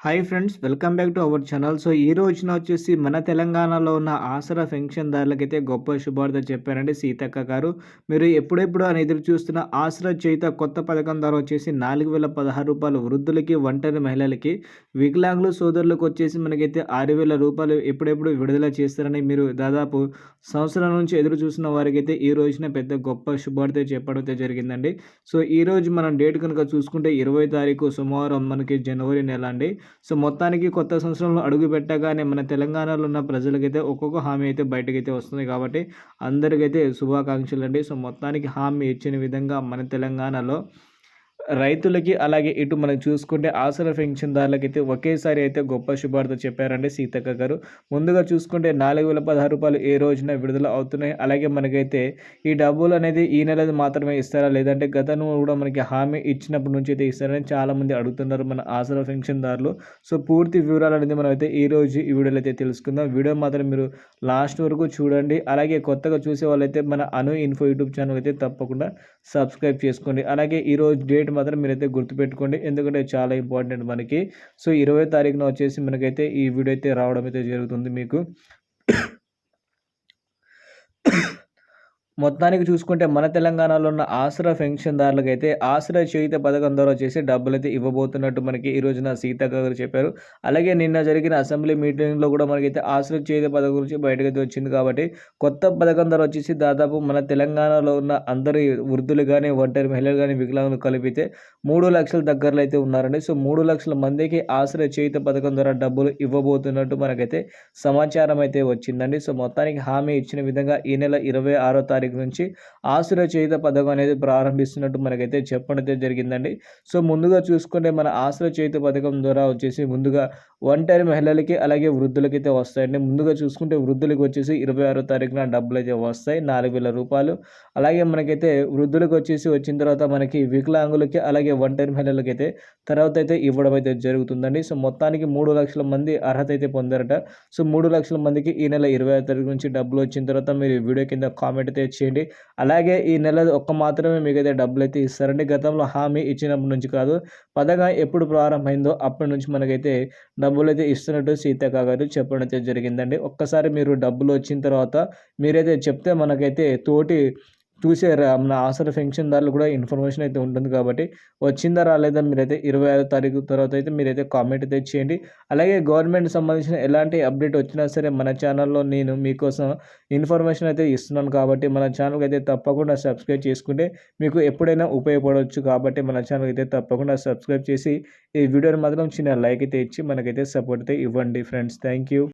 Hi friends welcome back to our channel so ఈ రోజున వచ్చేసి మన తెలంగాణలో ఉన్న ఆసరా పెన్షన్దారులకైతే గొప్ప శుభార్త చెప్పారండి సీతక్క గారు. మీరు ఎప్పుడెప్పుడు అని ఎదురు చూస్తున్న ఆసరా చేత కొత్త పథకం ద్వారా వచ్చేసి నాలుగు వేల పదహారు రూపాయలు వృద్ధులకి ఒంటరి మహిళలకి వికలాంగులు సోదరులకు వచ్చేసి మనకైతే ఆరు వేల రూపాయలు ఎప్పుడెప్పుడు విడుదల చేస్తారని మీరు దాదాపు సంవత్సరం నుంచి ఎదురు చూసిన వారికైతే ఈ రోజున పెద్ద గొప్ప శుభార్త చెప్పడం జరిగిందండి. సో ఈ రోజు మనం డేట్ కనుక చూసుకుంటే ఇరవై తారీఖు సోమవారం మనకి జనవరి నెల అండి. సో మొత్తానికి కొత్త సంవత్సరంలో అడుగు పెట్టగానే మన తెలంగాణలో ఉన్న ప్రజలకైతే ఒక్కొక్క హామీ అయితే బయటకైతే వస్తుంది కాబట్టి అందరికైతే శుభాకాంక్షలు అండి సో మొత్తానికి హామీ ఇచ్చిన విధంగా మన తెలంగాణలో రైతులకి అలాగే ఇటు మనం చూసుకుంటే ఆసర పెన్షన్దారులకి అయితే ఒకేసారి అయితే గొప్ప శుభార్త చెప్పారండి సీతక్క గారు. ముందుగా చూసుకుంటే నాలుగు వేల పదహారు రూపాయలు ఏ రోజున విడుదల అవుతున్నాయి? అలాగే మనకైతే ఈ డబ్బులు అనేది ఈ నెల మాత్రమే ఇస్తారా? లేదంటే గతంలో కూడా మనకి హామీ ఇచ్చినప్పటి నుంచి అయితే ఇస్తారని చాలామంది అడుగుతున్నారు మన ఆసర పెన్షన్దారులు సో పూర్తి వివరాలు అనేది మనం అయితే ఈ రోజు ఈ వీడియోలో అయితే తెలుసుకుందాం. వీడియో మాత్రం మీరు లాస్ట్ వరకు చూడండి. అలాగే కొత్తగా చూసే వాళ్ళైతే మన అను ఇన్ఫో యూట్యూబ్ ఛానల్ అయితే తప్పకుండా సబ్స్క్రైబ్ చేసుకోండి. అలాగే ఈరోజు డేట్ మాత్రం మీరైతే గుర్తుపెట్టుకోండి. ఎందుకంటే చాలా ఇంపార్టెంట్ మనకి. సో ఇరవై తారీఖున వచ్చేసి మనకైతే ఈ వీడియో అయితే రావడం అయితే జరుగుతుంది మీకు. మొత్తానికి చూసుకుంటే మన తెలంగాణలో ఉన్న ఆసరా పెన్షన్దారులకు అయితే ఆసరా చేయుత పథకం ద్వారా వచ్చేసి డబ్బులు అయితే ఇవ్వబోతున్నట్టు మనకి ఈ రోజున సీతక్క గారు చెప్పారు. అలాగే నిన్న జరిగిన అసెంబ్లీ మీటింగ్లో కూడా మనకైతే ఆసరా చేయుత పథకం గురించి బయటకైతే వచ్చింది కాబట్టి కొత్త పథకం ద్వారా వచ్చేసి దాదాపు మన తెలంగాణలో ఉన్న అందరి వృద్ధులు కానీ ఒంటరి మహిళలు కానీ వికలాంగులు కలిపితే మూడు లక్షల దగ్గరలో అయితే ఉన్నారండి. సో మూడు లక్షల మందికి ఆసరా చేయుత పథకం ద్వారా డబ్బులు ఇవ్వబోతున్నట్టు మనకైతే సమాచారం అయితే వచ్చిందండి. సో మొత్తానికి హామీ ఇచ్చిన విధంగా ఈ నెల ఇరవై ఆరో తారీఖు తారీఖు నుంచి ఆసుర చేయుత పథకం అనేది ప్రారంభిస్తున్నట్టు మనకైతే చెప్పడం అయితే జరిగిందండి. సో ముందుగా చూసుకుంటే మన ఆసుర చేయుత పథకం ద్వారా వచ్చేసి ముందుగా ఒంటరి మహిళలకి అలాగే వృద్ధులకి అయితే వస్తాయండి. ముందుగా చూసుకుంటే వృద్ధులకి వచ్చేసి ఇరవై ఆరో తారీఖున డబ్బులు అయితే వస్తాయి. నాలుగు వేల రూపాయలు. అలాగే మనకైతే వృద్ధులకు వచ్చేసి వచ్చిన తర్వాత మనకి వికలాంగులకి అలాగే ఒంటరి మహిళలకి అయితే తర్వాత అయితే ఇవ్వడం అయితే జరుగుతుందండి. సో మొత్తానికి మూడు లక్షల మంది అర్హత అయితే పొందారట. సో మూడు లక్షల మందికి ఈ నెల ఇరవై తారీఖు నుంచి డబ్బులు వచ్చిన తర్వాత మీరు వీడియో కింద కామెంట్ అయితే చేయండి. అలాగే ఈ నెల ఒక్క మాత్రమే మీకైతే డబ్బులు అయితే ఇస్తారండి. గతంలో హామీ ఇచ్చినప్పటి నుంచి కాదు. పథకం ఎప్పుడు ప్రారంభమైందో అప్పటి నుంచి మనకైతే డబ్బులు అయితే ఇస్తున్నట్టు సీతక్క గారు చెప్పడం అయితే జరిగిందండి. ఒక్కసారి మీరు డబ్బులు వచ్చిన తర్వాత మీరైతే చెప్తే మనకైతే తోటి చూసే మన ఆసర పెన్షన్దారులు కూడా ఇన్ఫర్మేషన్ అయితే ఉంటుంది కాబట్టి వచ్చిందా రాలేదా మీరైతే ఇరవై ఆరో తారీఖు తర్వాత అయితే మీరైతే కామెంట్ అయితే చేయండి. అలాగే గవర్నమెంట్ సంబంధించిన ఎలాంటి అప్డేట్ వచ్చినా సరే మన ఛానల్లో నేను మీకోసం ఇన్ఫర్మేషన్ అయితే ఇస్తున్నాను కాబట్టి మన ఛానల్కి అయితే తప్పకుండా సబ్స్క్రైబ్ చేసుకుంటే మీకు ఎప్పుడైనా ఉపయోగపడవచ్చు కాబట్టి మన ఛానల్కి అయితే తప్పకుండా సబ్స్క్రైబ్ చేసి ఈ వీడియోని మాత్రం చిన్న లైక్ అయితే ఇచ్చి మనకైతే సపోర్ట్ అయితే ఇవ్వండి ఫ్రెండ్స్. Thank you.